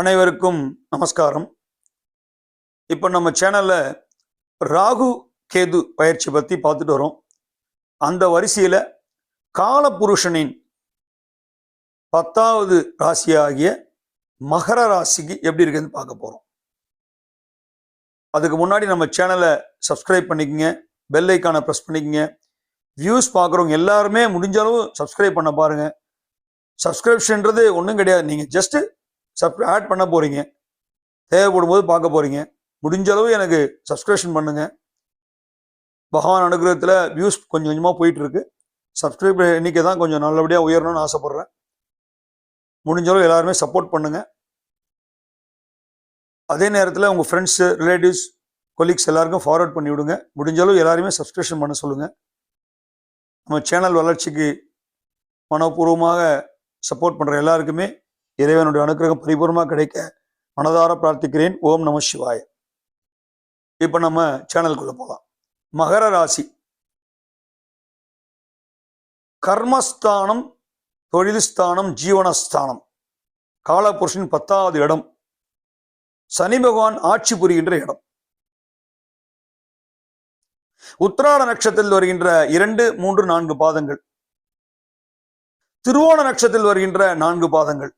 அனைவருக்கும் நமஸ்காரம். இப்போ நம்ம சேனலில் ராகு கேது பயிற்சி பற்றி பார்த்துட்டு வரோம். அந்த வரிசையில் காலபுருஷனின் பத்தாவது ராசியாகிய மகர ராசிக்கு எப்படி இருக்குதுன்னு பார்க்க போகிறோம் அதுக்கு முன்னாடி நம்ம சேனலை சப்ஸ்கிரைப் பண்ணிக்கோங்க பெல் ஐக்கானை ப்ரெஸ் பண்ணிக்கோங்க. வியூஸ் பார்க்குறவங்க எல்லாருமே முடிஞ்ச அளவு சப்ஸ்கிரைப் பண்ண பாருங்க. சப்ஸ்கிரிப்ஷன்றது ஒன்றும் கிடையாது. நீங்கள் ஜஸ்ட்டு சப் ஆட் பண்ண போகிறீங்க தேவைப்படும் போது பார்க்க போகிறீங்க முடிஞ்ச அளவு எனக்கு சப்ஸ்கிரிப்ஷன் பண்ணுங்கள் பகவான் அனுகிரகத்தில் வியூஸ் கொஞ்சம் கொஞ்சமாக போயிட்டுருக்கு. சப்ஸ்கிரைப் எண்ணிக்கை தான் கொஞ்சம் நல்லபடியாக உயரணும்னு ஆசைப்பட்றேன். முடிஞ்ச அளவு எல்லாருமே சப்போர்ட் பண்ணுங்கள் அதே நேரத்தில் உங்கள் ஃப்ரெண்ட்ஸு ரிலேட்டிவ்ஸ் கொலீக்ஸ் எல்லாருக்கும் ஃபார்வர்ட் பண்ணி விடுங்க. முடிஞ்ச அளவு எல்லாருமே சப்ஸ்கிரிப்ஷன் பண்ண சொல்லுங்கள் நம்ம சேனல் வளர்ச்சிக்கு மனப்பூர்வமாக சப்போர்ட் பண்ணுற எல்லாருக்குமே இறைவனுடைய அனுக்கிரகம் பரிபூர்ணமாக கிடைக்க மனதார பிரார்த்திக்கிறேன். ஓம் நம சிவாய. இப்போ நம்ம சேனலுக்குள்ள போகலாம் மகர ராசி. கர்மஸ்தானம் தொழில் ஸ்தானம் ஜீவனஸ்தானம். காலபுருஷன் பத்தாவது இடம். சனி பகவான் ஆட்சி புரிகின்ற இடம். உத்திராட நட்சத்திரத்தில் வருகின்ற இரண்டு மூன்று நான்கு பாதங்கள். திருவோண நட்சத்திரத்தில் வருகின்ற நான்கு பாதங்கள்.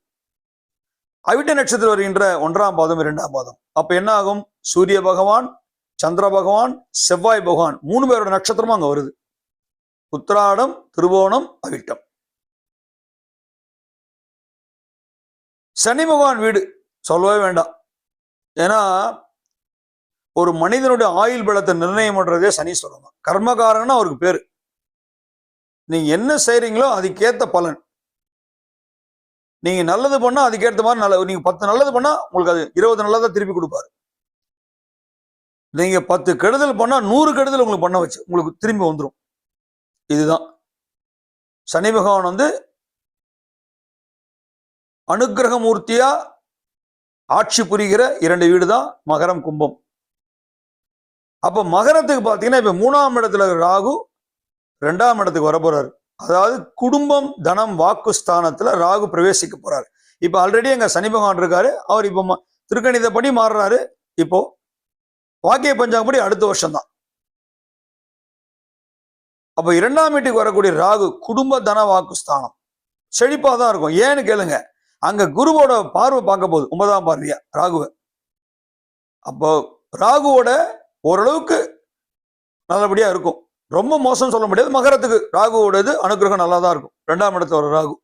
அவிட்ட நட்சத்திரம் வருகின்ற ஒன்றாம் பாதம் இரண்டாம் பாதம். அப்ப என்ன ஆகும் சூரிய பகவான் சந்திர பகவான் செவ்வாய் பகவான் மூணு பேரோட நட்சத்திரமும் அங்க வருது. உத்திராடம் திருவோணம் அவிட்டம். சனி பகவான் வீடு சொல்லவே வேண்டாம். ஏன்னா ஒரு மனிதனுடைய ஆயுள் பலத்தை நிர்ணயம் பண்றதே சனீஸ்வரன் தான் கர்மகாரன்னா அவருக்கு பேரு. நீங்க என்ன செய்றீங்களோ அதுக்கேத்த பலன். நீங்க நல்லது பண்ணா அதுக்கேற்ற மாதிரி நல்ல நீங்க பத்து நல்லது பண்ணா உங்களுக்கு அது இருபது நல்லதா திருப்பி கொடுப்பாரு. நீங்க பத்து கெடுதல் பண்ணா நூறு கெடுதல் உங்களுக்கு பண்ண வச்சு உங்களுக்கு திரும்பி வந்துடும் இதுதான். சனி பகவான் வந்து அனுகிரகமூர்த்தியா ஆட்சி புரிகிற இரண்டு வீடு தான் மகரம் கும்பம். அப்ப மகரத்துக்கு பாத்தீங்கன்னா இப்ப மூணாம் இடத்துல ராகு ரெண்டாம் இடத்துக்கு வர போறாரு அதாவது குடும்பம் தனம் வாக்கு ஸ்தானத்துல ராகு பிரவேசிக்க போறாரு. இப்போ ஆல்ரெடி எங்க சனி பகவான் இருக்காரு. அவர் இப்போ திருக்கணிதப்படி மாறுறாரு. இப்போ வாக்கிய பஞ்சாங்கப்படி அடுத்த வருஷம் தான் இரண்டாம் வீட்டுக்கு வரக்கூடிய ராகு குடும்ப தன வாக்கு ஸ்தானம். செழிப்பா தான் இருக்கும். ஏன்னு கேளுங்க. அங்க குருவோட பார்வை பார்க்க போகுது. ஒன்பதாம் பார்வையா? ராகுவை. அப்போ ராகுவோட ஓரளவுக்கு நல்லபடியா இருக்கும். ரொம்ப மோசம் சொல்ல முடியாது. மகரத்துக்கு ராகுவோடது அனுக்கிரகம் நல்லா தான் இருக்கும். ரெண்டாம் இடத்துல வர ராகு.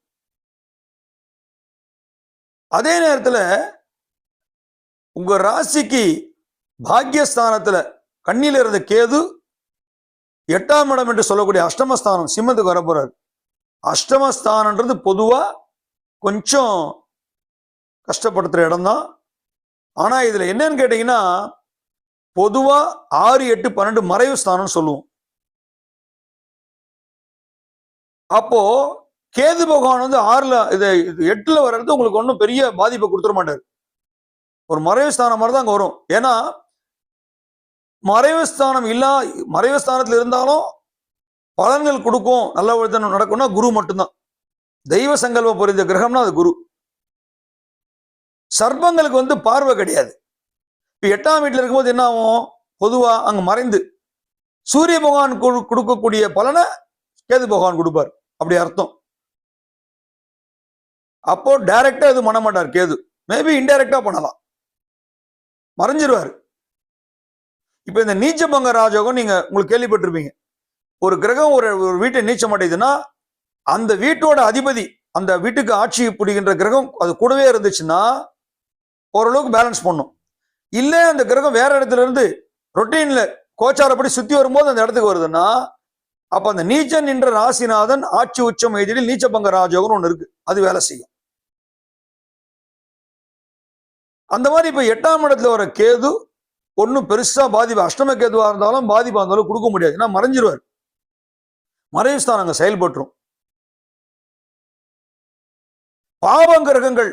அதே நேரத்தில் உங்க ராசிக்கு பாக்யஸ்தானத்துல கண்ணில இருந்த கேது எட்டாம் இடம் என்று சொல்லக்கூடிய அஷ்டமஸ்தானம் சிம்மத்துக்கு வர அஷ்டமஸ்தானன்றது பொதுவா கொஞ்சம் கஷ்டப்படுத்துகிற இடம் தான் ஆனால் இதில் என்னன்னு கேட்டீங்கன்னா பொதுவாக ஆறு எட்டு பன்னெண்டு மறைவு ஸ்தானம்னு சொல்லுவோம். அப்போ கேது பகவான் வந்து ஆறுல இது இது எட்டுல வர்றது உங்களுக்கு ஒன்றும் பெரிய பாதிப்பை கொடுத்துட மாட்டார். ஒரு மறைவு ஸ்தானம் மாதிரி தான் அங்கே வரும். ஏன்னா மறைவு ஸ்தானம் இல்லா மறைவு ஸ்தானத்தில் இருந்தாலும் பலன்கள் கொடுக்கும் நல்ல விதம் நடக்கும்னா குரு மட்டும்தான். தெய்வ சங்கல்பம் புரிந்த கிரகம்னா அது குரு. சர்ப்பங்களுக்கு வந்து பார்வை கிடையாது. இப்போ எட்டாம் வீட்டில் இருக்கும்போது என்ன ஆகும்? பொதுவாக அங்க மறைந்து சூரிய பகவான் கொடுக்கக்கூடிய பலனை கேது பகவான் கொடுப்பார். அப்படி அர்த்தம். அப்போ டைரக்டா எதுவும் பண்ண மாட்டார் கேது. மேபி இன்டைரக்டா பண்ணலாம். மறைஞ்சிருவார். இப்ப இந்த நீச்சபங்க ராஜோகம் நீங்க உங்களுக்கு கேள்விப்பட்டிருப்பீங்க. ஒரு கிரகம் ஒரு ஒரு வீட்டை நீச்சம் அடையுதுன்னா அந்த வீட்டோட அதிபதி அந்த வீட்டுக்கு ஆட்சி பிடிக்கின்ற கிரகம் அது கூடவே இருந்துச்சுன்னா ஓரளவுக்கு பேலன்ஸ் பண்ணும். இல்லை அந்த கிரகம் வேற இடத்துல இருந்து ரொட்டீன்ல கோச்சாரப்படி சுத்தி வரும்போது அந்த இடத்துக்கு வருதுன்னா அப்ப அந்த நீச்சன் என்ற ராசிநாதன் ஆட்சி உச்சம் எதிரில் நீச்சபங்க ராஜோகம்னு ஒன்று இருக்கு. அது வேலை செய்யும். அந்த மாதிரி இப்ப எட்டாம் இடத்துல வர கேது ஒன்றும் பெருசா பாதிப்பு அஷ்டம கேதுவா இருந்தாலும் பாதிப்பு இருந்தாலும் கொடுக்க முடியாது. ஏன்னா மறைஞ்சிருவார். மறைவு ஸ்தானம் அங்க செயல்பட்டுரும். பாவம் கிரகங்கள்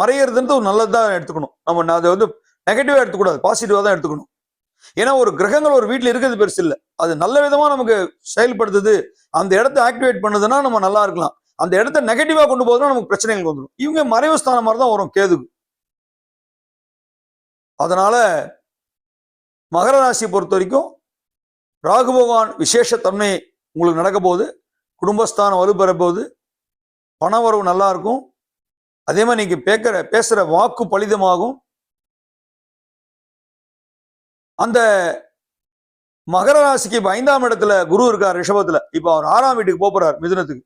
மறையிறதுன்றது ஒரு நல்லதுதான் எடுத்துக்கணும். நம்ம அதை வந்து நெகட்டிவா எடுத்துக்கூடாது பாசிட்டிவா தான் எடுத்துக்கணும். ஏன்னா ஒரு கிரகங்கள் ஒரு வீட்டில் இருக்கிறது பெருசு இல்லை. அது நல்ல விதமாக நமக்கு செயல்படுத்துது. அந்த இடத்த ஆக்டிவேட் பண்ணுதுன்னா நம்ம நல்லா இருக்கலாம். அந்த இடத்த நெகட்டிவாக கொண்டு போதுன்னா நமக்கு பிரச்சனைகள் வந்துடும் இவங்க மறைவு ஸ்தானம் மாதிரி தான் வரும் கேதுக்கு. அதனால மகர ராசியை பொறுத்த வரைக்கும் ராகு பகவான் விசேஷத்தன்மை உங்களுக்கு நடக்க போகுது. குடும்பஸ்தானம் வலுப்பெற போகுது. பண வரவு நல்லா இருக்கும். அதே மாதிரி நீங்கள் பேக்கிற பேசுகிற வாக்கு பலிதமாகும். அந்த மகர ராசிக்கு இப்ப ஐந்தாம் இடத்துல குரு இருக்கார் ரிஷபத்துல. இப்ப அவர் ஆறாம் வீட்டுக்கு போறார் மிதுனத்துக்கு.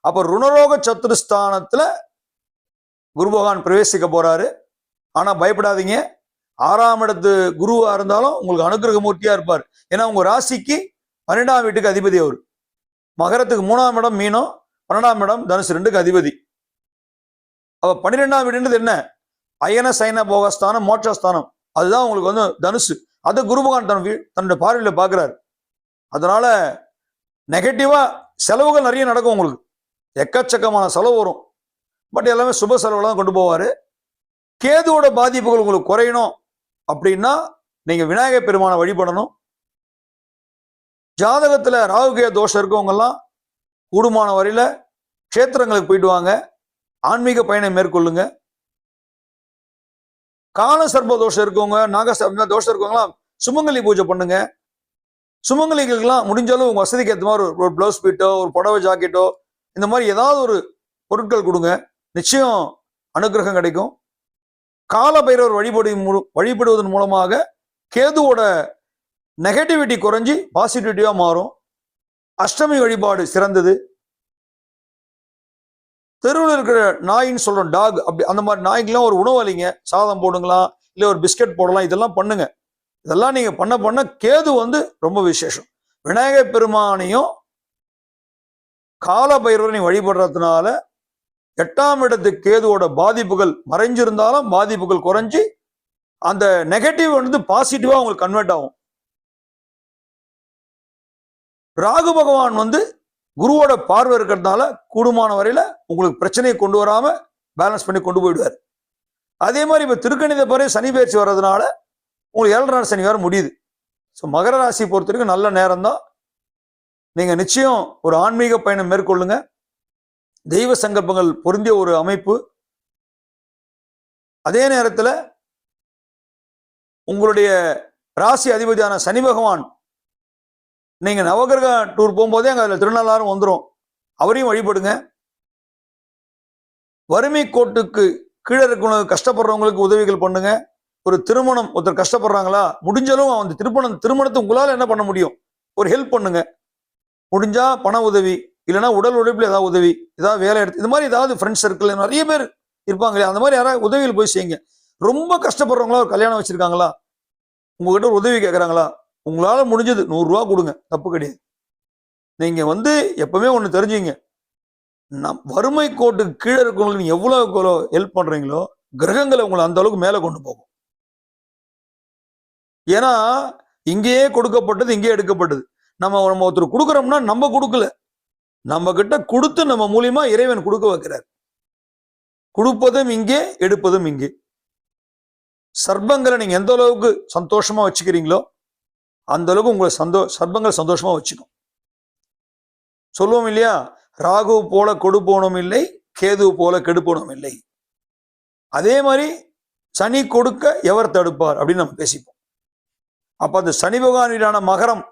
அப்ப ருணரோக சத்துருஸ்தானத்துல குரு பகவான் பிரவேசிக்க போறாரு. ஆனா பயப்படாதீங்க. ஆறாம் இடத்து குருவா இருந்தாலும் உங்களுக்கு அனுகிரக மூர்த்தியா இருப்பார். ஏன்னா உங்க ராசிக்கு பன்னெண்டாம் வீட்டுக்கு அதிபதி அவர். மகரத்துக்கு மூணாம் இடம் மீனம் பன்னெண்டாம் இடம் தனுசு ரெண்டுக்கு அதிபதி. அப்ப பன்னிரெண்டாம் வீடுன்றது என்ன? அயன சைன போகஸ்தானம் மோட்சஸ்தானம். அதுதான் உங்களுக்கு வந்து தனுசு. அது குருபகான் தன் தன்னுடைய பார்வையில் பார்க்குறாரு. அதனால நெகட்டிவாக செலவுகள் நிறைய நடக்கும் உங்களுக்கு. எக்கச்சக்கமான செலவு வரும். பட் எல்லாமே சுப செலவில் தான் கொண்டு போவார். கேதுவோட பாதிப்புகள் உங்களுக்கு குறையணும் அப்படின்னா நீங்கள் விநாயகர் பெருமானை வழிபடணும். ஜாதகத்தில் ராகுகே தோஷம் இருக்கவங்கெல்லாம் கூடுமான வரையில் க்ஷேத்திரங்களுக்கு போயிட்டு வாங்க. ஆன்மீக பயணம் மேற்கொள்ளுங்கள் கால சர்ப்ப தோஷம் இருக்கவங்க நாக தோஷம் இருக்கவங்களாம் சுமங்கலி பூஜை பண்ணுங்க. சுமங்கலிகளுக்கெல்லாம் முடிஞ்ச அளவு உங்க வசதிக்கு ஏற்ற மாதிரி ஒரு- ஒரு பிளவுஸ் பீட்டோ ஒரு புடவை ஜாக்கெட்டோ இந்த மாதிரி ஏதாவது ஒரு பொருட்கள் கொடுங்க. நிச்சயம் அனுக்கிரகம் கிடைக்கும். கால பைரவர் வழிபடு வழிபடுவதன் மூலமாக கேதுவோட நெகட்டிவிட்டி குறைஞ்சி பாசிட்டிவிட்டியாக மாறும். அஷ்டமி வழிபாடு சிறந்தது. தெருவில் இருக்கிற நாயின்னு சொல்கிறோம் டாக் அப்படி அந்த மாதிரி நாய்க்கெல்லாம் ஒரு உணவு அளிங்க. சாதம் போடுங்களாம் இல்லை ஒரு பிஸ்கட் போடலாம் இதெல்லாம் பண்ணுங்க. இதெல்லாம் நீங்கள் பண்ண பண்ண கேது வந்து ரொம்ப விசேஷம். விநாயகர் பெருமானையும் கால பைரவரை வழிபடுறதுனால எட்டாம் இடத்து கேதுவோட பாதிப்புகள் மறைஞ்சிருந்தாலும் பாதிப்புகள் குறைஞ்சி அந்த நெகட்டிவ் வந்து பாசிட்டிவாக உங்களுக்கு கன்வெர்ட் ஆகும். ராகு பகவான் வந்து குருவோட பார்வை இருக்கிறதுனால கூடுமான வரையில உங்களுக்கு பிரச்சனையை கொண்டு வராம பேலன்ஸ் பண்ணி கொண்டு போயிடுவார். அதே மாதிரி இப்போ திருக்கணித பிறகு சனி பயிற்சி வர்றதுனால உங்களுக்கு ஏழரை நாள் சனி வேற முடியுது. ஸோ மகர ராசி பொறுத்த வரைக்கும் நல்ல நேரம் தான் நீங்கள் நிச்சயம் ஒரு ஆன்மீக பயணம் மேற்கொள்ளுங்க. தெய்வ சங்கல்பங்கள் பொருந்திய ஒரு அமைப்பு. அதே நேரத்தில் உங்களுடைய ராசி அதிபதியான சனி பகவான் நீங்கள் நவகிரக டூர் போகும்போதே அங்கே அதில் திருநள்ளாறும் வந்துடும் அவரையும் வழிபடுங்க. வறுமை கோட்டுக்கு கீழே இருக்கவங்களுக்கு கஷ்டப்படுறவங்களுக்கு உதவிகள் பண்ணுங்க. ஒரு திருமணம் ஒருத்தர் கஷ்டப்படுறாங்களா முடிஞ்சளவு அந்த திருமணம் திருமணத்தை உங்களால் என்ன பண்ண முடியும்? ஒரு ஹெல்ப் பண்ணுங்க. முடிஞ்சா பண உதவி இல்லைன்னா உடல் உழைப்பில் ஏதாவது உதவி ஏதாவது வேலை எடுத்து இது மாதிரி ஏதாவது ஃப்ரெண்ட்ஸ் சர்க்கிள் நிறைய பேர் இருப்பாங்களே அந்த மாதிரி யாராவது உதவிகள் போய் செய்யுங்க. ரொம்ப கஷ்டப்படுறவங்களா ஒரு கல்யாணம் வச்சுருக்காங்களா? உங்ககிட்ட ஒரு உதவி கேட்குறாங்களா உங்களால் முடிஞ்சது. நூறுரூவா கொடுங்க. தப்பு கிடையாது. நீங்கள் வந்து எப்பவுமே ஒன்று தெரிஞ்சுங்க. நம் வறுமை கோட்டுக்கு கீழே இருக்கவங்களுக்கு எவ்வளோ எவ்வளோ ஹெல்ப் பண்ணுறீங்களோ கிரகங்களை உங்களை அந்த அளவுக்கு மேலே கொண்டு போகும். ஏன்னா இங்கேயே கொடுக்கப்பட்டது இங்கேயே எடுக்கப்பட்டது. நம்ம நம்ம ஒருத்தர் கொடுக்குறோம்னா நம்ம கொடுக்கல. நம்ம கிட்ட கொடுத்து நம்ம மூலியமா இறைவன் கொடுக்க வைக்கிறார். கொடுப்பதும் இங்கே எடுப்பதும் இங்கே. சர்ப்பங்களை நீங்க எந்த அளவுக்கு சந்தோஷமா வச்சுக்கிறீங்களோ அந்த அளவுக்கு உங்களை சந்தோ சர்ப்பங்கள் சந்தோஷமா வச்சுக்கும். சொல்லுவோம் இல்லையா? ராகு போல கொடுப்போனும் இல்லை கேது போல கெடுப்போனும் இல்லை. அதே மாதிரி சனி கொடுக்க எவர் தடுப்பார் அப்படின்னு நம்ம பேசிப்போம். அப்ப அந்த சனி பகவான் வீடான மகரம்.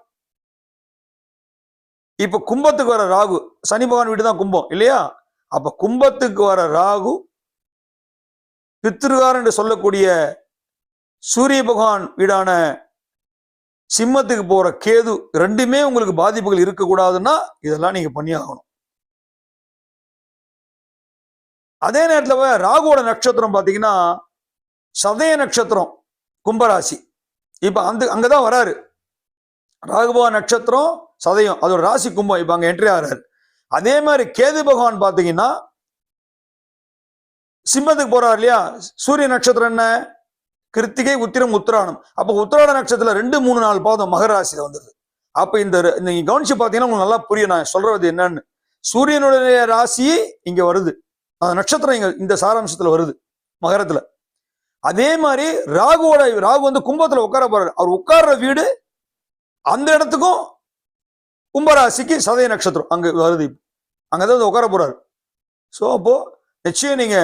இப்ப கும்பத்துக்கு வர ராகு சனி பகவான் வீடு தான் கும்பம் இல்லையா? அப்ப கும்பத்துக்கு வர ராகு பித்திருகார் என்று சொல்லக்கூடிய சூரிய பகவான் வீடான சிம்மத்துக்கு போற கேது ரெண்டுமே உங்களுக்கு பாதிப்புகள் இருக்கக்கூடாதுன்னா இதெல்லாம் நீங்க பண்ணி ஆகணும் அதே நேரத்தில் ராகுவோட நட்சத்திரம் பார்த்தீங்கன்னா சதய நட்சத்திரம் கும்பராசி. இப்ப அந்த அங்கதான் வராரு. ராகுபவ நட்சத்திரம் சதயம் அதோட ராசி கும்பம் இப்ப அங்க என்ட்ரி ஆகிறாரு. அதே மாதிரி கேது பகவான் பார்த்தீங்கன்னா சிம்மத்துக்கு போறாரு இல்லையா? சூரிய நட்சத்திரம் என்ன? கிருத்திகை உத்திரம் உத்திராணம். அப்போ உத்திராட நட்சத்திரம் ரெண்டு மூணு நாலு பாதம் மகராசியில் வந்துருது. இந்த நீங்கள் நீங்க கவனிச்சு பார்த்தீங்கன்னா உங்களுக்கு நல்லா புரியும். நான் சொல்றது என்னன்னு. சூரியனுடைய ராசி இங்க வருது. அந்த நட்சத்திரம் இங்க இந்த சாராம்சத்துல வருது மகரத்துல. அதே மாதிரி ராகுவோட ராகு வந்து கும்பத்துல உட்கார போறாரு. அவர் உட்கார்ற வீடு அந்த இடத்துக்கும் கும்பராசிக்கு சதய நட்சத்திரம் அங்க வருது. அங்கதான் வந்து உட்கார போறாரு. ஸோ அப்போ நிச்சயம் நீங்க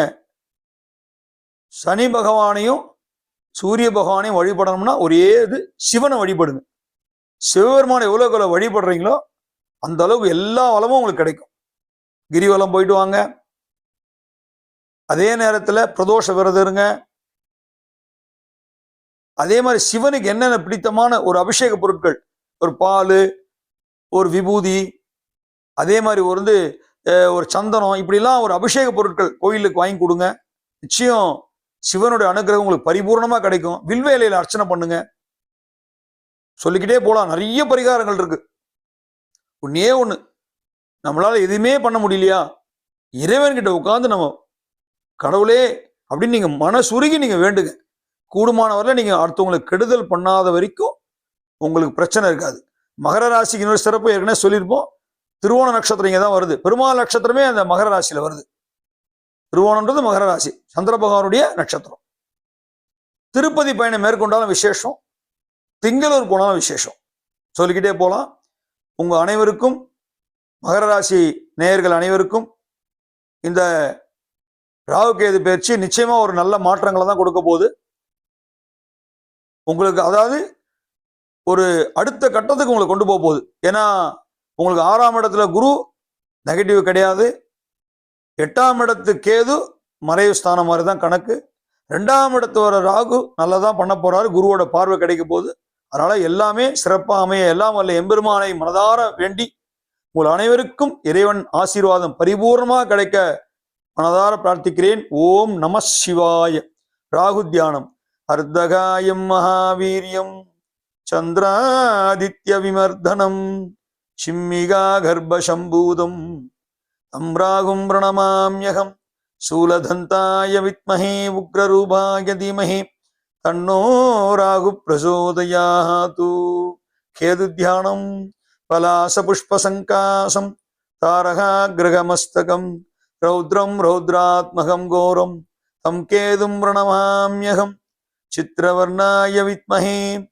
சனி பகவானையும் சூரிய பகவானை வழிபடணும்னா ஒரே இது சிவனை வழிபடுங்க. சிவபெருமானை எவ்வளோக்கு எவ்வளோ வழிபடுறீங்களோ அந்த அளவுக்கு எல்லா வளமும் உங்களுக்கு கிடைக்கும். கிரிவலம் போயிட்டு வாங்க. அதே நேரத்தில் பிரதோஷ விரதம் இருங்க. அதே மாதிரி சிவனுக்கு என்னென்ன பிடித்தமான ஒரு அபிஷேக பொருட்கள்? ஒரு பால் ஒரு விபூதி அதே மாதிரி ஒரு வந்து ஒரு சந்தனம் இப்படிலாம் ஒரு அபிஷேக பொருட்கள் கோயிலுக்கு வாங்கி கொடுங்க. நிச்சயம் சிவனுடைய அனுகிரகம் உங்களுக்கு பரிபூர்ணமா கிடைக்கும். வில்வேலையில அர்ச்சனை பண்ணுங்க. சொல்லிக்கிட்டே போலாம். நிறைய பரிகாரங்கள் இருக்கு. ஒன்னே ஒண்ணு. நம்மளால எதுவுமே பண்ண முடியலையா? இறைவன்கிட்ட உட்காந்து நம்ம கடவுளே அப்படின்னு நீங்க மனசுருகி நீங்க வேண்டுங்க. கூடுமானவரில் நீங்க அடுத்தவங்களுக்கு கெடுதல் பண்ணாத வரைக்கும் உங்களுக்கு பிரச்சனை இருக்காது. மகர ராசிக்கு இன்னொரு சிறப்பு ஏற்கனவே சொல்லியிருப்போம். திருவோண நட்சத்திரம் இங்கே தான் வருது. பெருமாள் நட்சத்திரமே அந்த மகர ராசியில வருது. திருவோணம்ன்றது மகர ராசி. சந்திர பகவானுடைய நட்சத்திரம். திருப்பதி பயணம் மேற்கொண்டாலும் விசேஷம். திங்களூர் போனாலும் விசேஷம். சொல்லிக்கிட்டே போகலாம் உங்கள் அனைவருக்கும் மகர ராசி நேயர்கள் அனைவருக்கும் இந்த ராகுகேது பயிற்சி நிச்சயமாக ஒரு நல்ல மாற்றங்களை தான் கொடுக்க போகுது. உங்களுக்கு அதாவது ஒரு அடுத்த கட்டத்துக்கு உங்களை கொண்டு போக போகுது. ஏன்னா உங்களுக்கு ஆறாம் இடத்துல குரு நெகட்டிவ் கிடையாது. எட்டாம் இடத்து கேது மறைவு ஸ்தானம் மாதிரி தான் கணக்கு. ரெண்டாம் இடத்து வர ராகு நல்லா தான் பண்ண போறாரு. குருவோட பார்வை கிடைக்க போகுது. அதனால எல்லாமே சிறப்பா அமைய எல்லாம் வல்ல எம்பெருமானை மனதார வேண்டி உங்கள் அனைவருக்கும் இறைவன் ஆசீர்வாதம் பரிபூர்ணமாக கிடைக்க மனதார பிரார்த்திக்கிறேன். ஓம் நம சிவாய. ராகு தியானம். அர்த்தகாயம் மகாவீரியம் சந்திராதித்ய விமர்தனம் சிம்மிகா கர்ப்பசம்பூதம் தம் பிரணமாமியகம். சூலதந்தாய வித்மஹே உக்ரரூபாய தீமஹே. தன்னோ ராகு பிரசோதயாத்து. கேது தியானம் பலாச பலாசபுஷ்பசங்காசம் தாரகாகிரகமஸ்தகம். ரௌத்ரம் ரௌத்ராத்மகம் கோரம் தம் கேதும் பிரணமாமியகம். சித்திரவர்ணாய வித்மஹே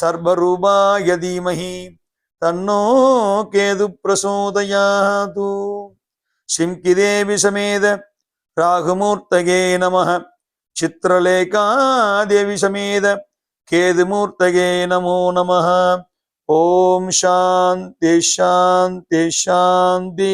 சர்வரூபாய தீமஹி. தன்னோ கேது பிரசோதயாது சிம்கிதேவி சமேத ராகுமூர்த்தகே நம சித்திரலேகாதேவி சமேத கேதுமூர்த்தகே நமோ நம ஓம் சாந்தி சாந்தி சாந்தி.